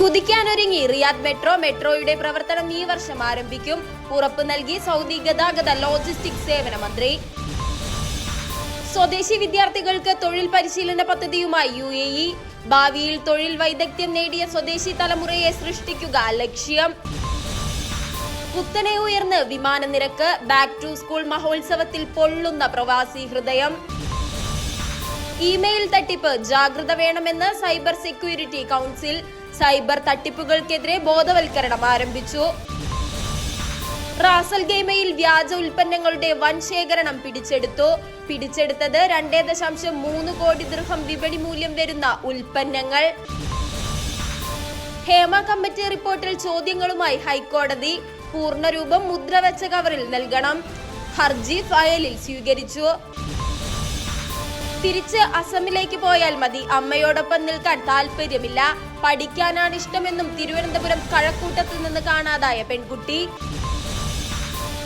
കുതിക്കാനൊരുങ്ങി Riyadh metro മെട്രോയുടെ പ്രവർത്തനം ഈ വർഷം ആരംഭിക്കും. ഉറപ്പ് നൽകി സൗദി ഗതാഗത ലോജിസ്റ്റിക് സേവന മന്ത്രി. സ്വദേശി വിദ്യാർത്ഥികൾക്ക് തൊഴിൽ പരിശീലന പദ്ധതിയുമായി യു എ ഇ. ഭാവിയിൽ തൊഴിൽ വൈദഗ്ധ്യം നേടിയ സ്വദേശി തലമുറയെ സൃഷ്ടിക്കുക ലക്ഷ്യം. കുത്തനെ ഉയർന്ന് വിമാന നിരക്ക് ബാക്ക് ടു സ്കൂൾ മഹോത്സവത്തിൽ പൊള്ളുന്ന പ്രവാസി ഹൃദയം. ഇമെയിൽ തട്ടിപ്പ് ജാഗ്രത വേണമെന്ന് സൈബർ സെക്യൂരിറ്റി കൗൺസിൽ സൈബർ തട്ടിപ്പുകൾക്കെതിരെ ബോധവൽക്കരണം ആരംഭിച്ചു. റാസൽ ഗെയിമയിൽ വ്യാജ ഉൽപ്പന്നങ്ങളുടെ വൻ ശേഖരണം പിടിച്ചെടുത്തു. പിടിച്ചെടുത്തത് രണ്ടേ ദശാംശം മൂന്ന് കോടി ദൃഹം വിപണി മൂല്യം വരുന്ന ഉൽപ്പന്നങ്ങൾ. ഹേമ കമ്മിറ്റി റിപ്പോർട്ടിൽ ചോദ്യങ്ങളുമായി ഹൈക്കോടതി. പൂർണരൂപം മുദ്രവെച്ച കവറിൽ നൽകണം. ഹർജി ഫയലിൽ സ്വീകരിച്ചു. തിരിച്ച് അസമിലേക്ക് പോയാൽ മതി. അമ്മയോടൊപ്പം നിൽക്കാൻ താല്പര്യമില്ല പഠിക്കാനാണ് ഇഷ്ടമെന്നും തിരുവനന്തപുരം കഴക്കൂട്ടത്തിൽ നിന്ന് കാണാതായ പെൺകുട്ടി.